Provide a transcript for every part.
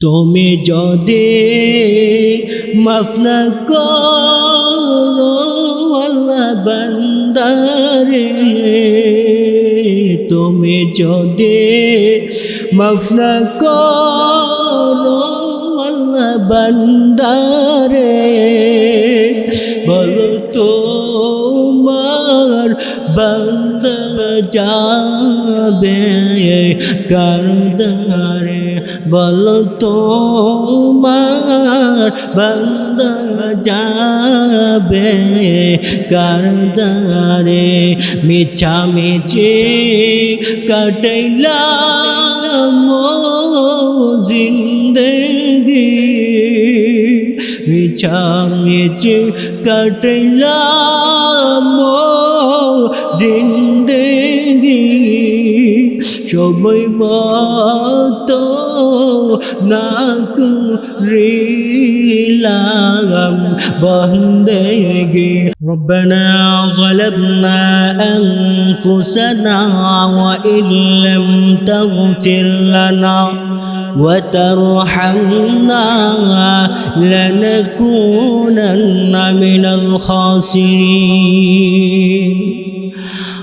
তুমি যদি মাফ না করো, আল্লাহ বান্দারে, তুমি যদি মাফ না করো, আল্লাহ বান্দারে, বলো তোমার বান্দা যাবে কারদারে। বলো তোমার বান্দা যাবে কারদারে। মিছা মিছে কাটাইলাম জিন্দগি। মিছা মিছে কাটাইলাম জিন্দগি সবাই মতো నాకు ريلام بندگي ربنا ظلمنا أنفسنا وإن لم تغفر لنا وترحمنا لنكونن من الخاسرين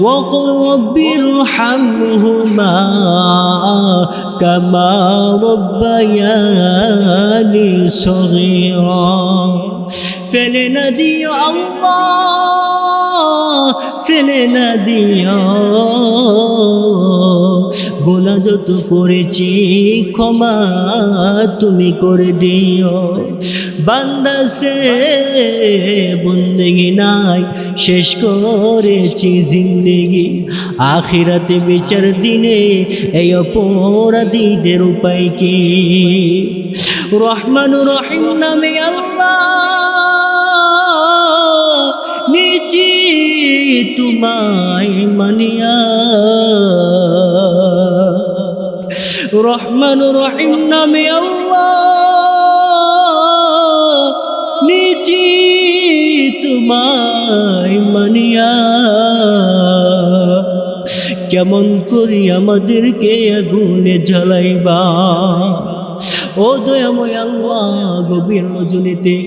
وقل رب ارحمهما كما ربياني صغيرا فلنادي الله فلنادي গোনা যত করেছি ক্ষমা তুমি করে দিও বান্দা সে বন্দেগি নাই, শেষ করেছি জিন্দেগি। আখিরাতে বিচার দিনে এই অপরাধীদের উপায় কি? রহমান রহিম নামে নিচি তোমায় মানিয়া। রহমান রহিম নামে আল্লাহ তোমায় মানিয়া, কেমন করি আমাদেরকে আগুনে জ্বালাইবা? ও দয়াময় আল্লাহ, গভীর রজনীতে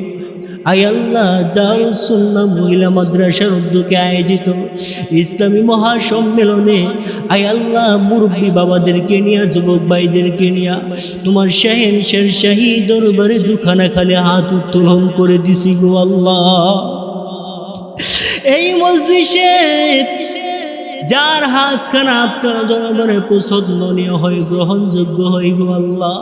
আই আল্লাহ দারুসুন্না মহিলা মাদ্রাসার উদ্যোগে আয়োজিত ইসলামী মহাসম্মেলনে আই আল্লাহ, মুরব্বী বাবাদেরকে নিয়ে, যুবক ভাইদেরকে নিয়ে, তোমার শাহেন শের শাহী দরবারে দুখানা খালি হাত উত্তোলন করে দিছি গো আল্লাহ। এই মজলিসে যার হাত খানা আপনার দরবারে পছন্দনীয় হয়, গ্রহণযোগ্য গো আল্লাহ।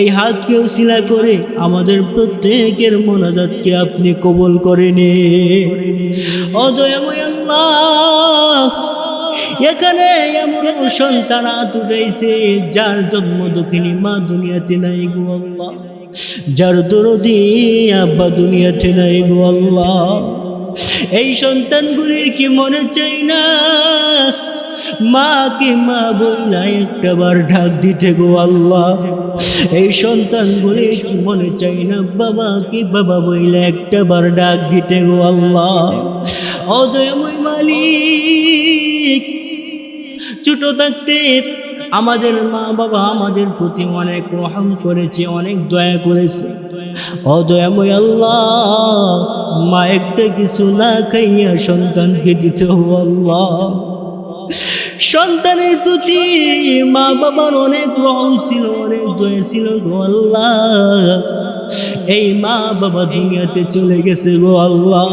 এই হাতকে উসিলা করে আমাদের প্রত্যেকের মনাজাতকে আপনি কবল করে নে অদয়ময় আল্লাহ, এখানে এমন সন্তান উঠাইছে যার জন্ম দক্ষিণী মা দুনিয়াতে নাই গো আল্লাহ। যার দরদি আব্বা দুনিয়াতে নাই গো আল্লাহ। এই সন্তানগুলির কি মনে চাই না? মাকে মা বইলা একটা বার ঢাক দিতে গো আল্লাহ। এই সন্তানগুলির কি মনে চাই না? বাবাকে বাবা বইলা একটা বার ডাক দিতে গো আল্লাহ। অদয়ময় মালিক, ছোট থাকতে আমাদের মা বাবা আমাদের প্রতি অনেক রহম করেছে, অনেক দয়া করেছে। অদয়াময় আল্লাহ, মা একটা কিছু না খাইয়া সন্তানকে দিতে আল্লাহ। সন্তানের প্রতি মা বাবার অনেক রহম ছিল, অনেক দয়া ছিল গো আল্লাহ। এই মা বাবা দুনিয়াতে চলে গেছে গো আল্লাহ।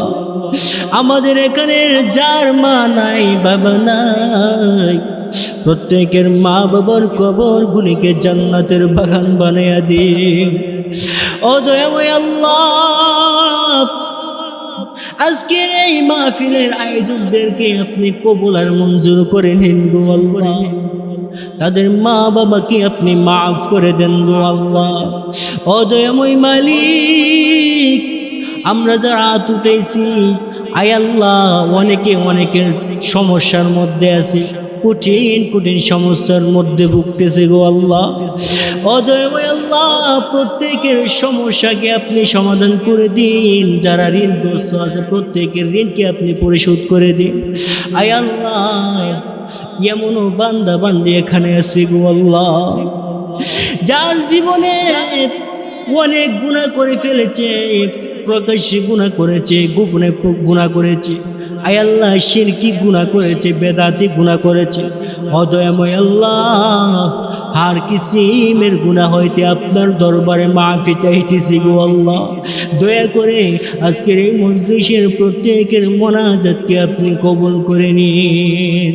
আমাদের এখানে যার মা নাই, বাবা নাই। প্রত্যেকের মা বাবার কবর গুলিকে জান্নাতের বাগান বানাইয়া দিন। ও দয়াময় আল্লাহ, আজকের এই মাহফিলের আয়োজকদেরকে আপনি কবুল আর মঞ্জুর করে নিন গো আল্লাহ। তাদের মা বাবাকে আপনি মাফ করে দেন গো আল্লাহ। অদয়ময় মালিক, আমরা যারা উঠেছি আয় আল্লাহ, অনেকে অনেকের সমস্যার মধ্যে আছে। কঠিন কঠিন সমস্যার মধ্যে ভুগতেছে গো আল্লাহ। অদয়ময় আল্লাহ, প্রত্যেকের সমস্যাকে আপনি সমাধান করে দিন। যারা ঋণগ্রস্ত আছে, প্রত্যেকের ঋণকে আপনি পরিশোধ করে দিন। আয় আল্লাহ, এমনও বান্দা বান্দি এখানে আছে গো আল্লাহ। যার জীবনে অনেক গুণা করে ফেলেছে, প্রকাশ্যে গুণা করেছে, গোপনে গুণা করেছে। আয় আল্লাহ, শিরকি গুণা করেছে, বেদাতি গুণা করেছে। অদয়াময় আল্লাহ আর কিসিমের গুণা হইতে আপনার দরবারে মাফি চাইতেছি গো আল্লাহ। দয়া করে আজকের এই মজলিসের প্রত্যেকের মোনাজাতকে আপনি কবুল করে নিন।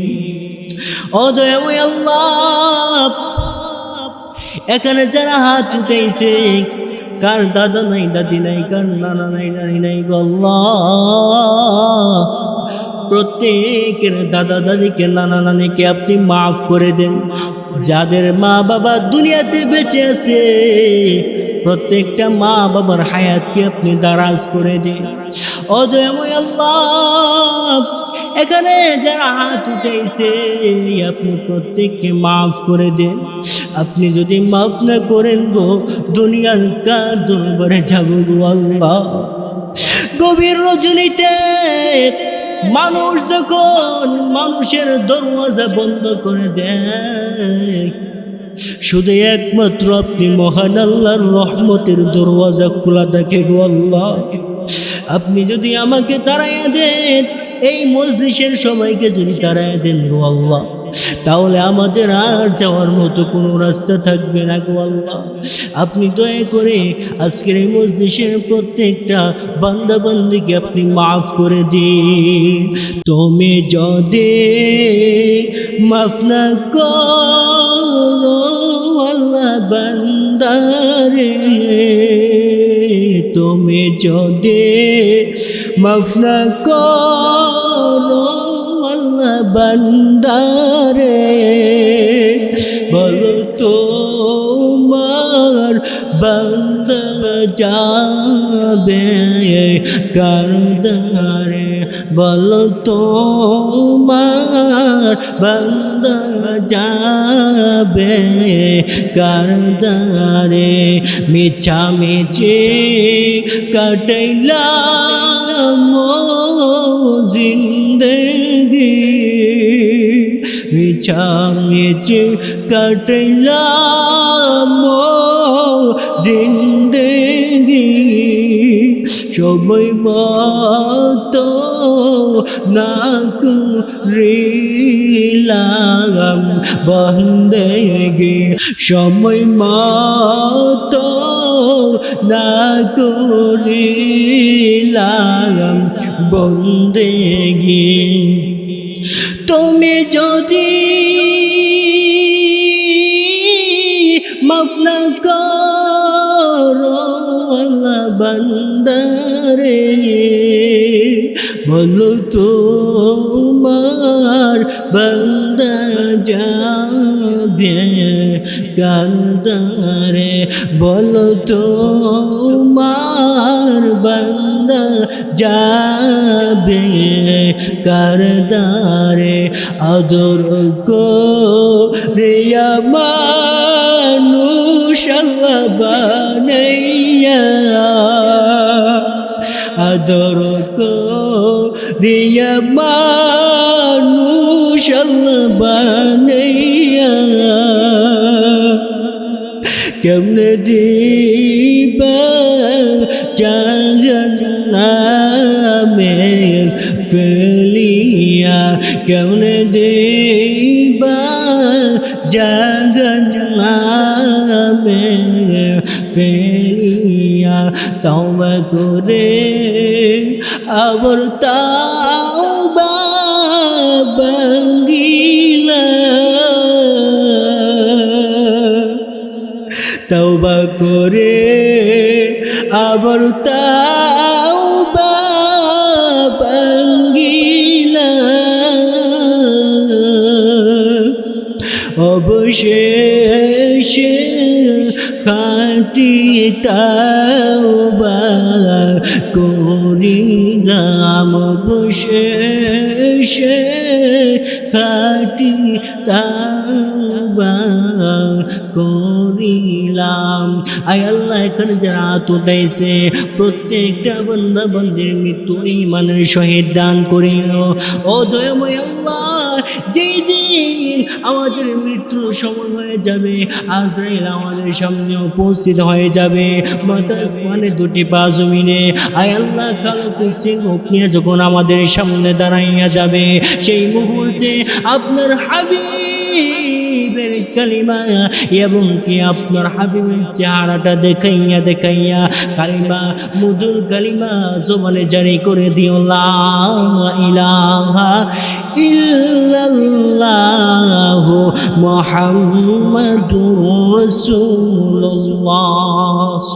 অদয়াময় আল্লাহ, এখানে যারা হাত উঠেছে কার দাদা নাই, দাদি নাই, কার নানা নাই, নানি নাই গল্লা প্রত্যেকের দাদা দাদিকে, নানা নানিকে আপনি মাফ করে দেন। যাদের মা বাবা দুনিয়াতে বেঁচে আছে, প্রত্যেকটা মা বাবার হায়াতকে আপনি দারাজ করে দিন। অজয়ময় আল্লাহ, এখানে যারা হাত উঠেছে, আপনি প্রত্যেককে মাফ করে দেন। আপনি যদি মাফ না করেন গো, দুনিয়ার কার দরবারে যাব আল্লাহ। গভীর রজনীতে মানুষ যখন মানুষের দরওয়াজা বন্ধ করে দেয়, শুধু একমাত্র আপনি মহান আল্লাহর রহমতের দরওয়াজা খোলা থাকে গো আল্লাহ। আপনি যদি আমাকে তাড়াইয়া দেন এই মজলিসের সময়কে যদি তাড়াইয়া দেন গো আল্লাহ, তাহলে আমাদের আর যাওয়ার মতো কোনো রাস্তা থাকবে না গো আল্লাহ। আপনি দয়া করে আজকের এই মজলিসের প্রত্যেকটা বান্দা বান্দিকে আপনি মাফ করে দিন। তুমি যদি মাফ না করো আল্লাহ বান্দারে, তুমি যদি মাফ না করো আল্লাহ বান্দারে। বলো তোমার বান্দা যাবে কারদারে বলো তোমার বান্দা যাবে কারদারে মিছা মিছে কাটাইলাম জিন্দগি। মিছা মিছে কাটাইলাম জিন্দগি সময় মতো না করিলাম বন্দেগি সময় মতো না করিলাম বন্দেগি। তুমি যদি মফলা করো বলো তোমার বান্দা যাবে, কান্দারে বলো তোমার বান্দা যাবে, কারদারে আদর কো রিয়া মানুষ আদর কো রিয়া আল্লাহ বানাইয়া, কেমনে দিবা জাহান নামে ফেলিয়া, কেমনে দিবা জাহান নামে ফেলিয়া, তওবা করে আবার তাওবা আবার তাওবা তাওবা করিলাম অবশেষে। খাটি তাওবা করিলাম। আয় আল্লাহ, এখানে যারা উঠাইছে প্রত্যেকটা বন্ধা বন্ধের মৃত্যু ইমানের শহীদ দান করিও। ও দয়াময় আল্লাহ, যেই দিন আমাদের মৃত্যু সময় হয়ে যাবে, আজরাইল আমাদের সামনে উপস্থিত হয়ে যাবে। মাতাস মানে দুটি পা জমিনে। আয় আল্লাহ, কালো কুসি নিয়ে যখন আমাদের সামনে দাঁড়াইয়া যাবে, সেই মুহূর্তে আপনার হাবিবের কালিমা এবং কি আপনার হাবিবের চেহারাটা দেখাইয়া দেখাইয়া কালিমা, মধুর কালিমা জমালে জারি করে দিও ইলাহা ইল্লাল্লাহু মুহাম্মাদুর রাসূলুল্লাহ।